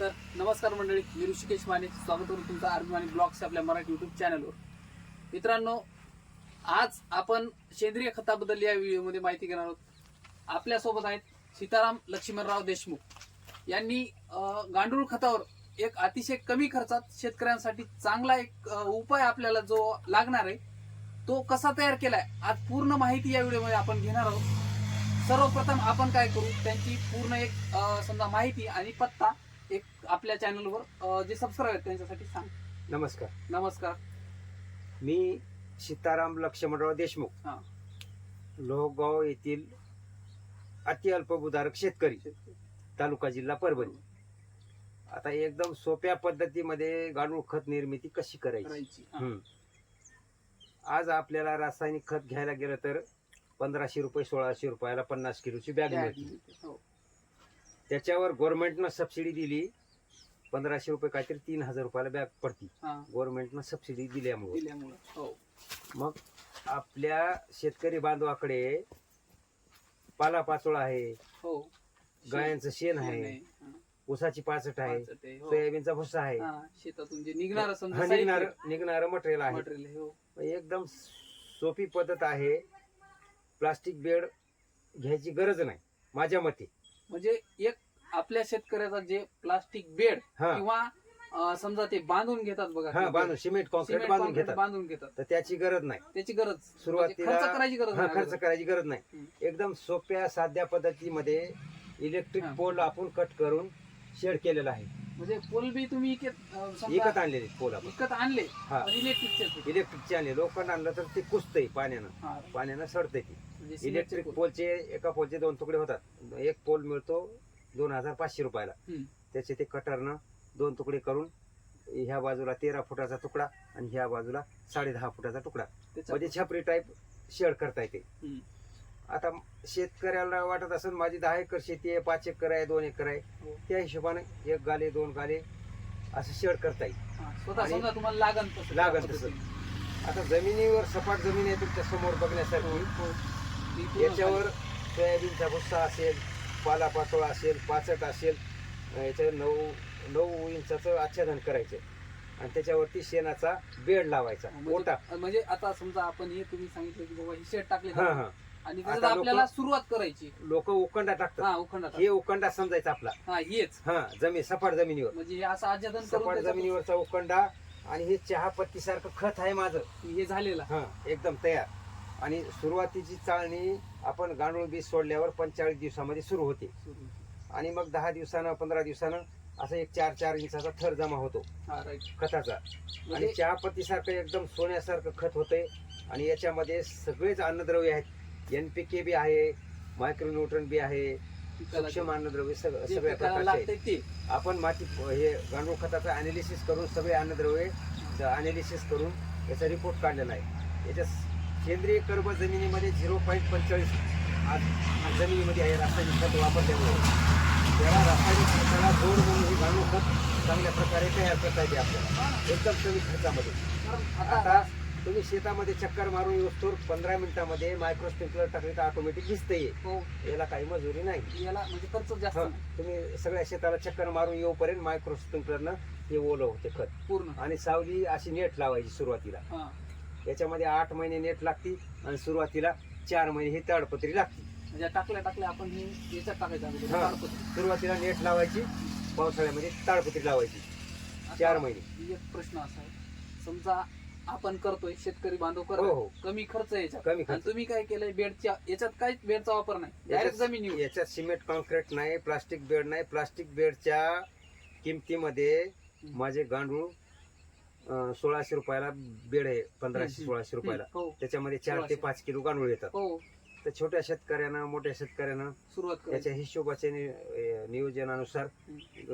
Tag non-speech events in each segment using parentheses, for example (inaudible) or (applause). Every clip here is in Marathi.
तर नमस्कार मंडळी. मी ऋषिकेश माने. स्वागत करून तुमचा आर्मी ब्लॉग्स आपल्या मराठी युट्यूब चॅनलवर मित्रांनो आज आपण सेंद्रिय खताबद्दल या व्हिडिओमध्ये माहिती घेणार आहोत. आपल्यासोबत आहेत सीताराम लक्ष्मणराव देशमुख. यांनी गांडूळ खतावर एक अतिशय कमी खर्चात शेतकऱ्यांसाठी चांगला एक उपाय आपल्याला जो लागणार आहे तो कसा तयार केलाय आज पूर्ण माहिती या व्हिडिओमध्ये आपण घेणार आहोत. सर्वप्रथम आपण काय करू त्यांची पूर्ण एक समजा माहिती आणि पत्ता एक आपल्या चॅनलवर जे सबस्क्राईब आहेत त्यांच्यासाठी सांग नमस्कार नमस्कार मी सीताराम लक्ष्मणराव देशमुख हा. लोहगाव येथील अति अल्पभूधारक शेतकरी तालुका जिल्हा परभणी आता एकदम सोप्या पद्धतीमध्ये गांडूळ खत निर्मिती कशी करायची. हम्म. आज आपल्याला रासायनिक खत घ्यायला गेलं तर पंधराशे रुपये सोळाशे रुपयाला पन्नास किलोची बॅग मिळते हो. त्याच्यावर गव्हर्नमेंटनं सबसिडी दिली. पंधराशे रुपये काहीतरी तीन हजार रुपयाला बॅग पडती. हा. गव्हर्नमेंटनं सबसिडी दिल्यामुळे. दिल्यामुळं हो. मग आपल्या शेतकरी बांधवाकडे पाला पाचोळा आहे. हो. गायांचं शेण आहे. हा. ऊसाची पाचट आहे. पाचट आहे, हो. सोयाबीनचा भुसा आहे. हा, शेतातून जे निघणार हा, निघणार निघणारं मटेरियल आहे. मटेरियल हो. एकदम सोपी पद्धत आहे. प्लास्टिक बेड घ्यायची गरज नाही माझ्या मते. म्हणजे एक आपल्या शेतकऱ्याचा जे प्लास्टिक बेड हा. किंवा अं, समजा ते बांधून घेतात बघा हा बांधून सिमेंट कॉन्क्रीट सिमेंट बांधून घेतात. बांधून घेतात. तर त्याची गरज नाही. त्याची गरज. सुरुवातीला- म्हणजे खर्च करायची गरज हा नाही खर्च अगोदर. करायची गरज नाही. हम्म. एकदम सोप्या साध्या पद्धतीमध्ये इलेक्ट्रिक हा. पोल आपण कट करून शेड केलेला आहे. म्हणजे पोल बी तुम्ही इकत समजा विकत आणलेले पोल आपण. विकत आणले हा. पण इलेक्ट्रिकचे इलेक्ट्रिकचे आणले. लोखंड आणलं तर ते कुसतंय पाण्यानं. हा. पाण्यानं सडतंय ते. म्हणजे सिमेंटचे इलेक्ट्रिक पोल. पोलचे एका पोलचे दोन तुकडे होतात. एक पोल मिळतो दोन हजार पाचशे रुपयाला. हम्म. त्याचे ते कटरनं दोन तुकडे करून ह्या बाजूला तेरा फुटाचा तुकडा आणि ह्या बाजूला साडे दहा फुटाचा तुकडा. म्हणजे छपरी टाईप शेड करता येते हम्म. आता शेतकऱ्याला वाटत असेल माझी दहा एकर शेती आहे पाच एकर आहे दोन एकर आहे हो. त्या हिशोबाने एक गाले दोन गाले असं शेड करता येईल हा, स्वतः आणि- समजा तुम्हाला लागन तसं लागन तसं. पद्धतीने. आता जमिनीवर सपाट जमीन आहे तुमच्यासमोर बघण्यासारखी हो. ती पूर्ण याच्यावर सोयाबीनचा भुस्सा असेल पालापाचोळा असेल पाचट असेल अं, याच्यावर नऊ नऊ इंचाचं आच्छादन करायचं आणि त्याच्यावरती शेणाचा बेड लावायचा म्हणजे- ओटा म्हणजे आता समजा आपण हे तुम्ही सांगितलं की बाबा ही शेड टाकले हा हा आणि त्याच्यात आता लोकं- आपल्याला सुरुवात करायची. लोक उकंडा टाकतात. हा उखंडात हे उकंडा समजायचा आपला. हा हेच. हा जमीन सपाट जमिनीवर. म्हणजे हे असं आज्ञादन सपाट करून जमिनीवरचा उकंडा आणि हे चहा पत्ती सारखं खत आहे माझं. हे झालेलं. हा एकदम तयार. आणि सुरुवातीची चाळणी आपण गांडूळ बीज सोडल्यावर पंचेचाळीस दिवसामध्ये सुरू होते. सुरू. आणि मग दहा दिवसानं पंधरा दिवसानं असं एक चार चार इंचाचा थर जमा होतो. हा राईट खताचा. आणि म्हणजे चहापत्ती सारखं एकदम सोन्यासारखं खत होतंय. आणि याच्यामध्ये सगळेच अन्नद्रव्य आहेत. एन पी के बी आहे मायक्रोन्यूट्रन बी आहे सूक्ष्म अन्नद्रव्य सग- जे सगळ्या पिकाला प्रकारचे लागतंय आहेत. ते. आपण माती हे गांडूळ खताचं अनालिसिस करून सगळे अन्नद्रव्य अनालिसिस करून याचा रिपोर्ट काढलेला आहे. याच्या सेंद्रिय कर्ब जमिनीमध्ये झिरो पॉईंट पंचेचाळीस आज आज जमिनीमध्ये आहे रासायनिक खत वापरल्यामुळे. त्याला रासायनिक खताला जोड म्हणून हे गांडूळ खत चांगल्या प्रकारे तयार करता येते आपल्याला. एकदम कमी खर्चामध्ये आता तुम्ही शेतामध्ये चक्कर मारून येऊस्तोर पंधरा मिनिटामध्ये मायक्रो स्प्रिंकलर टाकले तर ऑटोमॅटिक दिसतंय. हो. याला काही मजुरी नाही. याला म्हणजे खर्च जास्त हा, नाही. तुम्ही सगळ्या शेताला चक्कर मारून येऊपर्यंत मायक्रो स्प्रिंकलरनं हे ओलं होते खत. पूर्ण. आणि सावली अशी नेट लावायची सुरुवातीला. हा. याच्यामध्ये आठ महिने नेट लागती आणि सुरुवातीला चार महिने ही ताडपत्री लागती म्हणजे टाकल्या टाकल्या आपण हे याच्यात टाकायचं हा. ताडपत्री. सुरुवातीला नेट लावायची पावसाळ्यामध्ये ताडपत्री लावायची. चार महिने. एक प्रश्न असा आहे. समजा आपण करतोय शेतकरी बांधव हो करतोय. हो कमी खर्च याच्यात. कमी आणि तुम्ही काय केलंय बेडच्या याच्यात काहीच बेडचा वापर नाही. डायरेक्ट याच्यात जमिनीवर याच्यात सिमेंट कॉन्क्रीट नाही प्लास्टिक बेड नाही. प्लास्टिक बेडच्या किमतीमध्ये माझे गांडूळ अं, सोळाशे रुपयाला बेड आहे पंधराशे हम्म. सोळाशे रुपयाला. हो. त्याच्यामध्ये चार ते. पाच किलो गांडूळ येतात. हो. तर छोट्या शेतकऱ्यांना मोठ्या शेतकऱ्यांना सुरुवात करायची. त्याच्या हिशोबाच्या नि- अं, नियोजनानुसार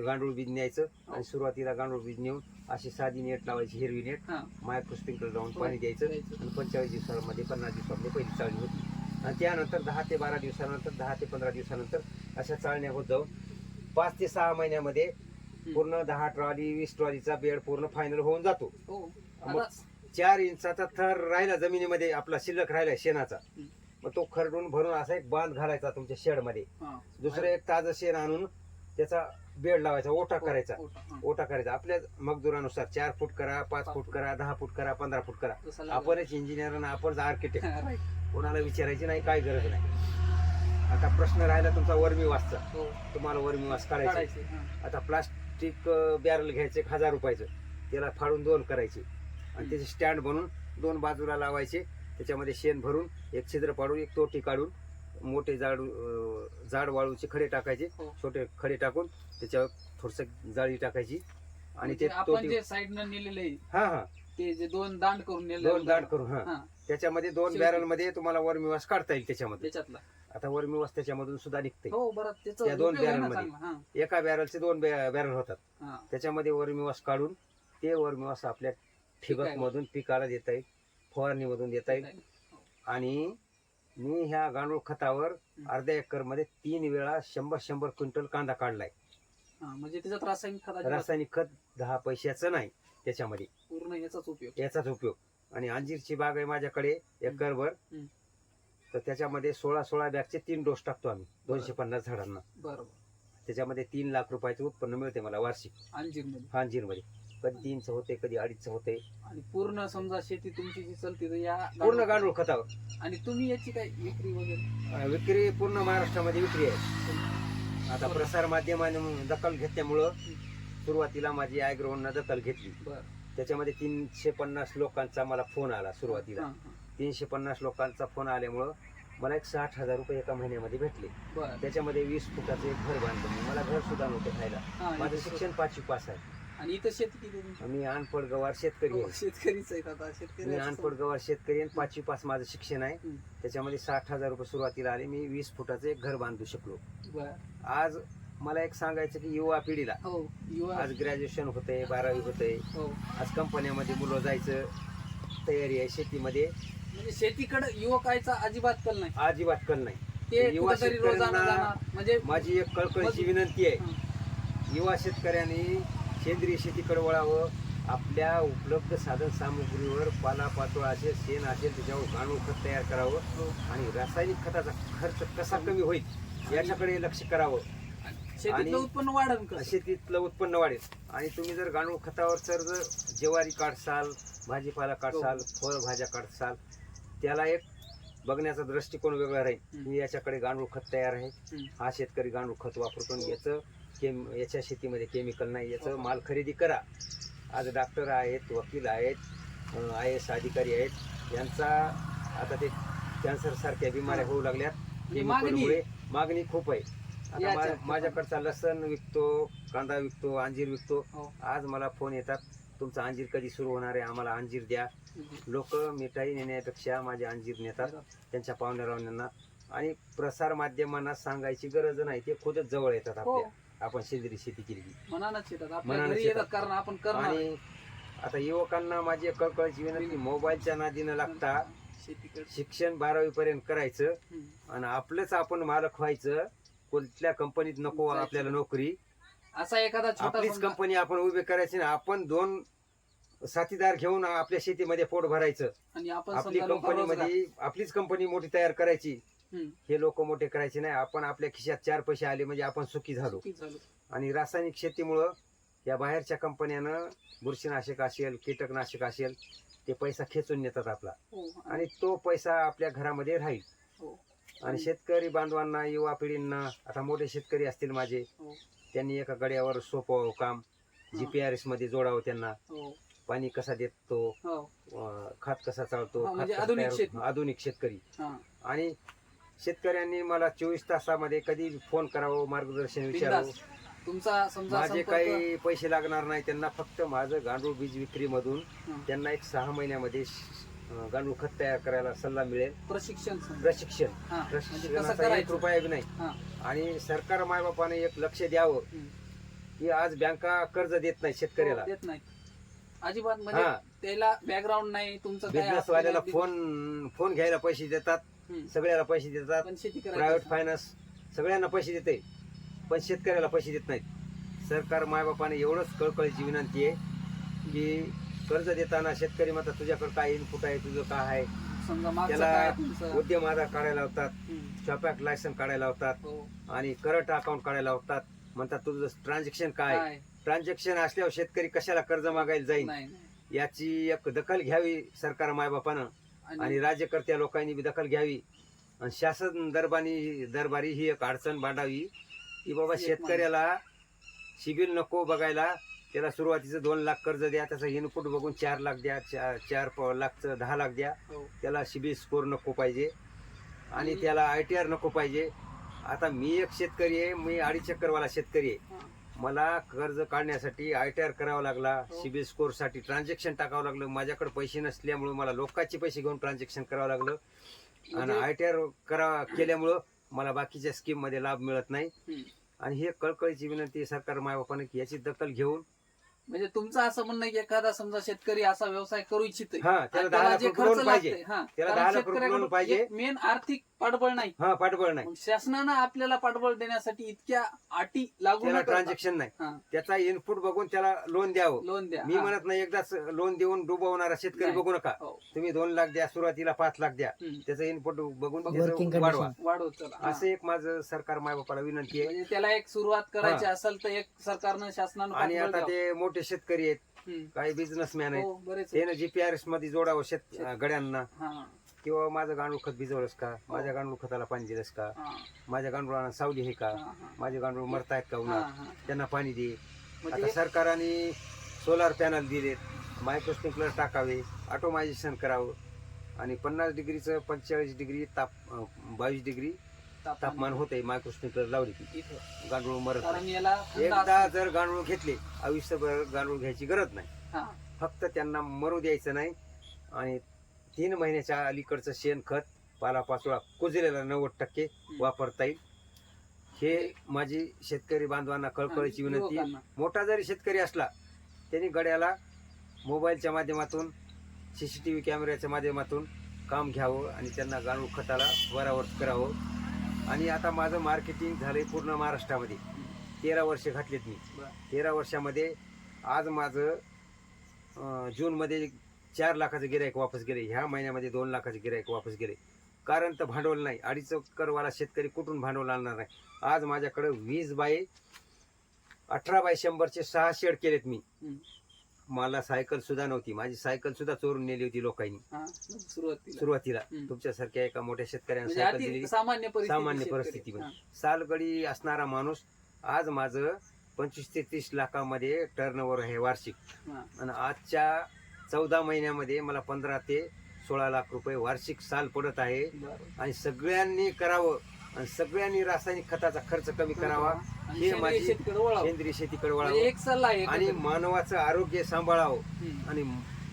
गांडूळ बीज न्यायचं आणि सुरुवातीला गांडूळ बीज नेऊन अशी साधी नेट लावायची हिरवी नेट. हा. मायक्रो स्प्रिंकलर लावून हो, पाणी द्यायचं. द्यायचं. आणि पंचेचाळीस दिवसामध्ये पन्नास दिवसामध्ये पहिली चाळणी होती. आणि त्यानंतर दहा ते बारा दिवसानंतर दहा ते पंधरा दिवसानंतर अशा चाळण्या होत जाऊन पाच ते सहा महिन्यामध्ये पूर्ण दहा ट्रॉली वीस ट्रॉलीचा बेड पूर्ण फायनल होऊन जातो. हो. मग आता चार इंचाचा थर राहिला जमिनीमध्ये आपला शिल्लक राहिला शेणाचा. हम्म. मग तो खरडून भरून असा एक बांध घालायचा तुमच्या शेडमध्ये. हा. दुसरं एक ताजं शेण आणून त्याचा बेड लावायचा ओटा करायचा. ओटा, हा. ओटा करायचा. आपल्या मजदुरानुसार चार फूट करा पाच फूट करा दहा फूट करा पंधरा फूट करा. जसं लागेल. आपणच इंजिनियर आणि आपणच आर्किटेक्ट (laughs) Right. कोणाला विचारायची नाही काय गरज नाही. आता प्रश्न राहिला तुमचा वर्मीवासचा. हो, तुम्हाला वर्मीवास काढायचा. काढायचे हा. आता प्लास्टिक बॅरल घ्यायचे एक हजार रुपयाचं. त्याला फाडून दोन करायचे. आणि त्याचे स्टँड बनवून दोन बाजूला लावायचे. त्याच्यामध्ये शेण भरून एक छिद्र पाडून एक तोटी काढून मोठे जाड जाड वाळूचे खडे टाकायचे हो. छोटे खडे टाकून त्याच्यावर थोडस जाळी टाकायची आणि म्हणजे ते आपण तोटी जे साईडनं नेलेलं हा हा ते जे दोन दांड करून दोन दांड करून हा त्याच्यामध्ये दोन. बॅरलमध्ये तुम्हाला वर्मीवास काढता येईल त्याच्यामध्ये त्याच्यातला आता वर्मीवास त्याच्यामधून सुद्धा निघते हो त्या दोन. चांगला. हा, एका बॅरलचे दोन बॅरल होतात. त्याच्यामध्ये वर्मीवास काढून ते वर्मीवास आपल्या ठिबक मधून पिकाला देता येईल फवारणीमधून देता येईल. आणि मी ह्या गांडूळ खतावर. अर्ध्या एकरमध्ये तीन वेळा शंभर शंभर क्विंटल कांदा काढलाय. म्हणजे त्याच्यात रासायनिक खताची रासायनिक खत दहा पैशाचं नाही त्याच्यामध्ये. पूर्ण याचाच उपयोग. याचाच उपयोग. आणि अंजीरची बाग आहे माझ्याकडे एकरभर. तर त्याच्यामध्ये सोळा सोळा बॅगचे तीन डोस टाकतो आम्ही दोनशे पन्नास झाडांना. बरोबर. त्याच्यामध्ये तीन लाख रुपयाचं उत्पन्न मिळते मला वार्षिक. अंजीरमध्ये अंजीरमध्ये. कधी तीनचं होते कधी अडीचचं होते. आणि पूर्ण समजा शेती तुमची जी चालते तर या पूर्ण गांडूळ खतावर. आणि तुम्ही याची काय विक्री वगैरे? अं, विक्री पूर्ण महाराष्ट्रामध्ये विक्री आहे. आता प्रसार माध्यमाने दखल घेतल्यामुळं सुरुवातीला माझी ॲग्रोनं दखल घेतली. बर. त्याच्यामध्ये तीनशे पन्नास लोकांचा मला फोन आला सुरुवातीला. तीनशे पन्नास लोकांचा फोन आल्यामुळं मला एक साठ हजार रुपये एका महिन्यामध्ये भेटले. बर. त्याच्यामध्ये वीस फुटाचं एक घर बांधलं. मी मला घर सुद्धा नव्हतं खायला. हा, माझं शिक्षण पाचवी पास आहे. आणि इथं शेती किती तुमची? मी अनपड गवार शेतकरी हो, आहे शेतकरीच आहेत आता मी शेतकरी अनपड गवार शेतकरी आहे पाचवी पास माझं शिक्षण आहे. त्याच्यामध्ये साठ हजार रुपये सुरुवातीला आले. मी वीस फुटाचं एक घर बांधू शकलो. बर. आज मला एक सांगायचं की युवा पिढीला. हो युवा आज ग्रॅज्युएशन होते बारावी होते हो. आज कंपन्यामध्ये मुलं जायचं तयारी आहे शेतीमध्ये. म्हणजे शेतीकडे युवकाचा अजिबात कल नाही. अजिबात कल नाही. ते युवा कुठेतरी रोजाना शेतकऱ्यांना जाणार. म्हणजे माझी एक कळकळीची विनंती आहे. युवा शेतकऱ्यांनी सेंद्रिय शेतीकडे वळावं आपल्या उपलब्ध साधन सामुग्रीवर पालापाचोळा असेल शेण असेल त्याच्यावर गांडूळ खत तयार करावं हो. आणि रासायनिक खताचा खर्च कसा कमी होईल याच्याकडे लक्ष करावं शेतीतलं आणि- उत्पन्न कसं शेतीतलं उत्पन्न वाढेल आणि तुम्ही जर गांडूळ खतावर तर जर ज्वारी काढसाल भाजीपाला काढसाल फळभाज्या काढसाल त्याला एक बघण्याचा दृष्टिकोन वेगळा राहील हं. की याच्याकडे गांडूळ खत तयार आहे हं. हा शेतकरी गांडूळ खत वापरतो हो. याचं केम याच्या शेतीमध्ये केमिकल नाही याचं. माल खरेदी करा. आज डॉक्टर आहेत वकील आहेत आय एस अधिकारी आहेत यांचा आता ते कॅन्सर सारख्या बिमाऱ्या. होऊ लागल्यात. म्हणजे मागणी केमिकलमुळे मागणी खूप आहे. आता माझ्याकडचा लसण विकतो कांदा विकतो अंजीर विकतो. हो. आज मला फोन येतात तुमचा अंजीर कधी सुरू होणार आहे? आम्हाला अंजीर द्या. लोक मिठाई नेण्यापेक्षा माझे अंजीर नेतात त्यांच्या पाहुण्यारावण्यांना आणि प्रसार माध्यमांना सांगायची गरज नाही ते खुदच जवळ येतात हो. आपल्या. आपण सेंद्रिय शेती केली की. मनानच येतात आपल्या मनानच घरी येतात. येतात कारण आपण करणार आणि आता युवकांना माझी कळकळीची विनंती मोबाईलच्या नादीनं लागता शेतीकडे शिक्षण बारावी पर्यंत करायचं. आणि आपलंच आपण मालक व्हायचं कुठल्या कंपनीत नको जायचं. आपल्याला नोकरी असा एखादा छोटा आपलीच समजा- कंपनी आपण उभी करायची ना आपण दोन साथीदार घेऊन आपल्या शेतीमध्ये पोट भरायचं आणि आपण आपली समजा लोकांना रोजगार- कंपनीमध्ये आपलीच कंपनी मोठी तयार करायची हं. हे लोक मोठे करायचे नाही आपण आपल्या खिशात चार पैसे आले म्हणजे आपण सुखी झालो. आणि रासायनिक शेतीमुळं या बाहेरच्या कंपन्यानं बुरशीनाशक असेल कीटकनाशक असेल ते पैसा खेचून नेतात आपला हो. आणि तो पैसा आपल्या घरामध्ये राहील हो. आणि शेतकरी बांधवांना युवा पिढींना आता मोठे शेतकरी असतील माझे हो. त्यांनी एका गड्यावर सोपवावं काम हा. जीपीआरएसमध्ये जोडावं त्यांना हो. पाणी कसा देतो हो. खत कसा चालतो हा, म्हणजे आधुनिक शेतकरी हा. आणि शेतकऱ्यांनी मला चोवीस तासामध्ये कधी फोन करावं मार्गदर्शन विचारावं. तुमचा समजा माझे संपर्क- काही पैसे लागणार नाही त्यांना फक्त माझं गांडूळ बीज विक्री मधून हा. त्यांना एक सहा महिन्यामध्ये अं, गांडूळ खत तयार करायला सल्ला मिळेल प्रशिक्षण समजा. प्रशिक्षण हा. म्हणजे कसं प्रशिक्षणाचा एक करायचं रुपया बी नाही हा. आणि सरकार मायबापाने एक लक्ष द्यावं हं. की आज बँका कर्ज देत नाही शेतकऱ्याला हो, देत नाही अजिबात म्हणजे हा त्याला बॅकग्राऊंड नाही तुमचं काय बिझनेस वाल्याला फोन फोन घ्यायला पैसे देतात. सगळ्याला पैसे देतात. पण शेती प्रायव्हेट फायनान्स सगळ्यांना पैसे देते. पण शेतकऱ्याला पैसे देत नाहीत. सरकार मायबापाने एवढंच कळकळीची विनंती आहे की कर्ज देताना शेतकरी म्हणतात तुझ्याकडे काय इनपुट आहे? तुझं काय आहे? समजा मागचं त्याला काय तुमचं? उद्यम आधार काढायला लावतात. शॉपॅक लायसन काढायला लावतात. हो. आणि करंट अकाउंट काढायला लावतात. म्हणतात तुझं ट्रान्झॅक्शन काय काय? ट्रान्झॅक्शन असल्यावर शेतकरी कशाला कर्ज मागायला जाईल नाही नाही. याची एक दखल घ्यावी सरकार मायबापानं. आणि राज्यकर्त्या लोकांनी बी दखल घ्यावी. आणि शासन दरबारी दरबारी ही एक अडचण मांडावी की बाबा शेतकऱ्याला सिबिल नको बघायला. त्याला सुरुवातीचं दोन लाख कर्ज द्या त्याचं इनपुट बघून चार लाख द्या चार चार प- लाखचं दहा लाख द्या. हो. त्याला सिबिल स्कोर नको पाहिजे. आणि त्याला आय टी आर नको पाहिजे. आता मी एक शेतकरी आहे मी अडीच चक्करवाला शेतकरी आहे. मला कर्ज काढण्यासाठी आय टी आर करावा लागला हो. सिबिल स्कोरसाठी ट्रान्झॅक्शन टाकावं लागलं माझ्याकडे पैसे नसल्यामुळे मला लोकांचे पैसे घेऊन ट्रान्झॅक्शन करावं लागलं आणि आय टी आर करा केल्यामुळं मला बाकीच्या स्कीममध्ये लाभ मिळत नाही. आणि हे कळकळीची विनंती सरकार मायबापाने की याची दखल घेऊन म्हणजे तुमचं असं म्हणणं की एखादा समजा शेतकरी असा व्यवसाय करू इच्छितोय हा आणि त्याला दहा त्याला लाख जे रुपये खर्च लोन पाहिजे लागतंय हा त्याला कारण दहा लाख रुपये शेतकऱ्याकडे लोन पाहिजे. मेन आर्थिक पाठबळ नाही हा पाठबळ नाही मग शासनानं आपल्याला पाठबळ देण्यासाठी इतक्या अटी लागू त्याला न करता ट्रान्झॅक्शन नाही हा, त्याचा इनपुट बघून त्याला लोन द्यावं लोन द्या मी हा. म्हणत नाही एकदाच लोन देऊन डुबवणारा शेतकरी नाही. बघू नका हो. तुम्ही दोन लाख द्या सुरुवातीला पाच लाख द्या हम्म. त्याचं इनपुट बघून Working त्याचं वाढवा. वाढवत चला हा. असं एक माझं सरकार मायबापाला विनंती आहे म्हणजे त्याला एक सुरुवात करायची असेल तर एक सरकारनं शासनानं आणि पाठबळ आता द्यावं. ते मोठे शेतकरी आहेत हम्म. काही बिझनेसमॅन आहेत. हो, बरेच ते जीपीआरएसमध्ये जोडावं शेत गड्यांना. हा, किंवा माझं गांडूळ खत भिजवलंस का? माझ्या गांडूळ खताला पाणी दिलंस का? हा, माझ्या गांडुळाला सावली आहे का? हा, हा. माझे गांडूळ मरतायत का हा, उन्हात? हा. त्यांना पाणी दे. म्हणजे आता सरकारने सोलार पॅनल दिलेत. मायक्रो स्प्रिंकलर टाकावे. ऑटोमायझेशन करावं. आणि पन्नास डिग्रीचं पंचेचाळीस डिग्री ताप बावीस डिग्री तापमान होते. मायक्रो स्प्रिंकलर लावली की. गांडूळ मरत कारण नाही याला थंड एकदा असतं. जर गांडूळ घेतले आयुष्यभर गांडूळ घ्यायची गरज नाही. हा, फक्त त्यांना मरू द्यायचं नाही. आणि तीन महिन्याच्या अलीकडचं शेणखत पालापाचोळा कुजलेला नव्वद टक्के वापरता येईल. हे माझी शेतकरी बांधवांना कळकळीची विनंती. युवकांना. मोठा जरी शेतकरी असला त्यांनी गड्याला मोबाईलच्या माध्यमातून सीसीटीव्ही कॅमेऱ्याच्या माध्यमातून काम घ्यावं आणि त्यांना गांडूळ खताला वरावर करावं. आणि आता माझं मार्केटिंग झालंय पूर्ण महाराष्ट्रामध्ये. तेरा वर्ष घातलीत मी. तेरा वर्षामध्ये आज माझं अं, जूनमध्ये चार लाखाचं गिरायक वापस गेले. ह्या महिन्यामध्ये दोन लाखाचे गिरायक वापस गेले. कारण तर भांडवल नाही. अडीच करवाला शेतकरी कुठून भांडवल आणणार नाही आज माझ्याकडे वीस बाय अठरा बाय शंभरचे सहा शेड केलेत मी. हम्म. मला सायकल सुद्धा नव्हती माझी सायकल सुद्धा चोरून नेली होती लोकांनी हा, सुरुवातीला सुरुवातीला हम्म. तुमच्यासारख्या एका मोठ्या शेतकऱ्याने म्हणजे सायकल अति दिली सामान्य परिस्थिती सामान्य शेतकरी. परिस्थितीमध्ये. हा. सालगडी असणारा माणूस आज माझं पंचवीस ते तीस लाखामध्ये टर्न ओव्हर आहे वार्षिक हा. आणि आजच्या चौदा महिन्यामध्ये मला पंधरा ते सोळा लाख रुपये वार्षिक साल पडत आहे बरं. आणि सगळ्यांनी करावं आणि सगळ्यांनी रासायनिक खताचा खर्च कमी करावा आणि हे सेंद्रिय माझी शेतीकडे वळावं. सेंद्रिय शेतीकडे म्हणजे वळावं एक सल्ला आहे आणि एकंदरीत. मानवाचं आरोग्य सांभाळावं हम्म. आणि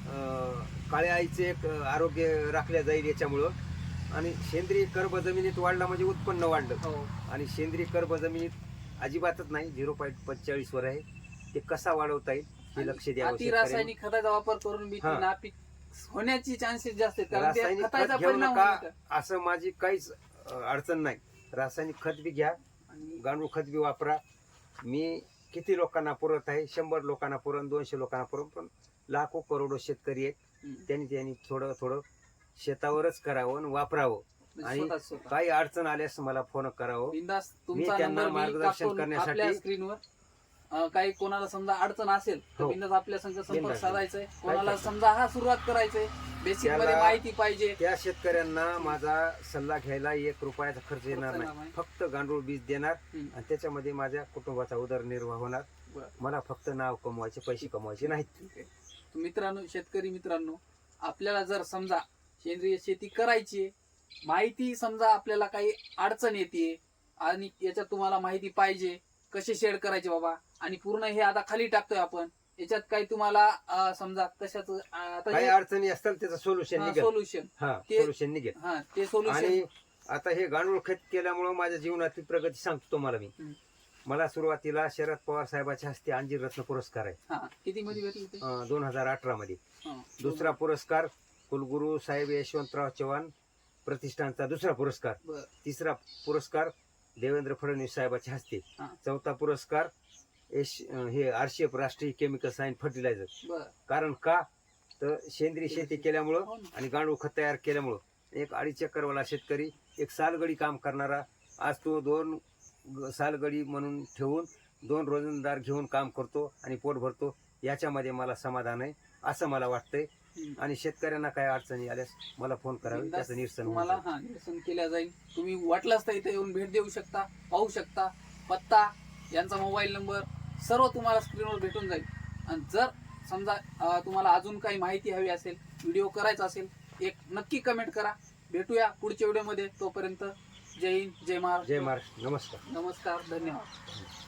अं, काळ्या आईचे एक आरोग्य राखल्या जाईल याच्यामुळं आणि सेंद्रिय कर्ब जमिनीत वाढला म्हणजे उत्पन्न वाढलं हो. आणि सेंद्रिय कर्ब जमिनीत अजिबातच नाही झिरो पॉईंट पंचेचाळीस वर आहे ते कसा वाढवता येईल हे लक्ष द्यावं अति शेतकऱ्यांनी. रासायनिक खताचा वापर करून बी हा. नापीक होण्याची चान्सेस जास्त आहेत कारण त्या रासायनिक खताचा खत घेऊ परिणाम नका? असं माझी काहीच अं, अडचण नाही रासायनिक खत बी घ्या गांडूळ खत बी वापरा. मी किती लोकांना पुरत आहे? शंभर लोकांना पुरण दोनशे लोकांना पुरण पण लाखो करोडो शेतकरी आहेत. त्यांनी त्यांनी थोडं थोडं शेतावरच करावं आणि वापरावं. म्हणजे आणि. काही अडचण आल्यास मला फोन करावं. मी त्यांना मार्गदर्शन करण्यासाठी- अं, काही कोणाला समजा अडचण असेल तर हो. बिनधास्त आपल्या संघ संपर्क बिनधास्त. साधायचंय कोणाला समजा हा सुरुवात करायचंय बेसिकमध्ये माहिती पाहिजे त्या शेतकऱ्यांना माझा सल्ला घ्यायला एक रुपयाचा खर्च येणार नाही. नाही फक्त गांडूळ बीज देणार हम्म. आणि त्याच्यामध्ये माझ्या कुटुंबाचा उदरनिर्वाह होणार बरं. मला फक्त नाव कमवायचे पैसे कमवायचे नाहीत ठीक आहे. तर मित्रांनो शेतकरी मित्रांनो आपल्याला जर समजा सेंद्रिय शेती करायची माहिती समजा आपल्याला काही अडचण येते आणि याच्यात तुम्हाला माहिती पाहिजे कसे शेड करायचे बाबा? आणि पूर्ण हे आता खाली टाकतोय आपण. याच्यात काही तुम्हाला अं, समजा कशाच काही अडचणी असतील त्याचं सोल्युशन निघेल. सोल्युशन हा ते- सोल्युशन निघेल. हा ते सोल्युशन आणि आता हे गांडूळ खत केल्यामुळं माझ्या जीवनातली प्रगती सांगतो तुम्हाला मी. हम्म. मला सुरुवातीला शरद पवार साहेबाच्या हस्ते अंजीर रत्न पुरस्कार आहे. हा किती मध्ये भेटले ते? दोन हजार अठरा मध्ये. हा. दुसरा पुरस्कार कुलगुरू साहेब यशवंतराव चव्हाण प्रतिष्ठानचा दुसरा पुरस्कार. बरं. तिसरा पुरस्कार देवेंद्र फडणवीस साहेबाच्या हस्ते हा. चौथा पुरस्कार एश अं, हे आरशीएफ राष्ट्रीय केमिकल सायन्स फर्टिलायझर बरं. कारण का तर सेंद्रिय शेती केल्यामुळं हो ना. आणि गांडूळ खत तयार केल्यामुळं एक अडीच चक्करवाला शेतकरी एक सालगडी काम करणारा आज तो दोन ग- सालगडी म्हणून ठेवून दोन रोजंदार घेऊन काम करतो आणि पोट भरतो याच्यामध्ये मला समाधान आहे असं मला वाटतंय. आणि शेतकऱ्यांना काय अडचणी आल्यास मला फोन करावे त्याचं निरसन जाईल. हा निरसन केल्या जाईल. तुम्ही वाटलंच तर इथे येऊन भेट देऊ शकता पाहू शकता. पत्ता यांचा मोबाईल नंबर सर्व तुम्हाला स्क्रीनवर भेटून जाईल. आणि जर समजा तुम्हाला अजून काही माहिती हवी असेल व्हिडिओ करायचा असेल एक नक्की कमेंट करा. भेटूया पुढच्या व्हिडिओमध्ये तोपर्यंत जय हिंद जय महाराष्ट्र. जय महाराष्ट्र. नमस्कार. नमस्कार धन्यवाद.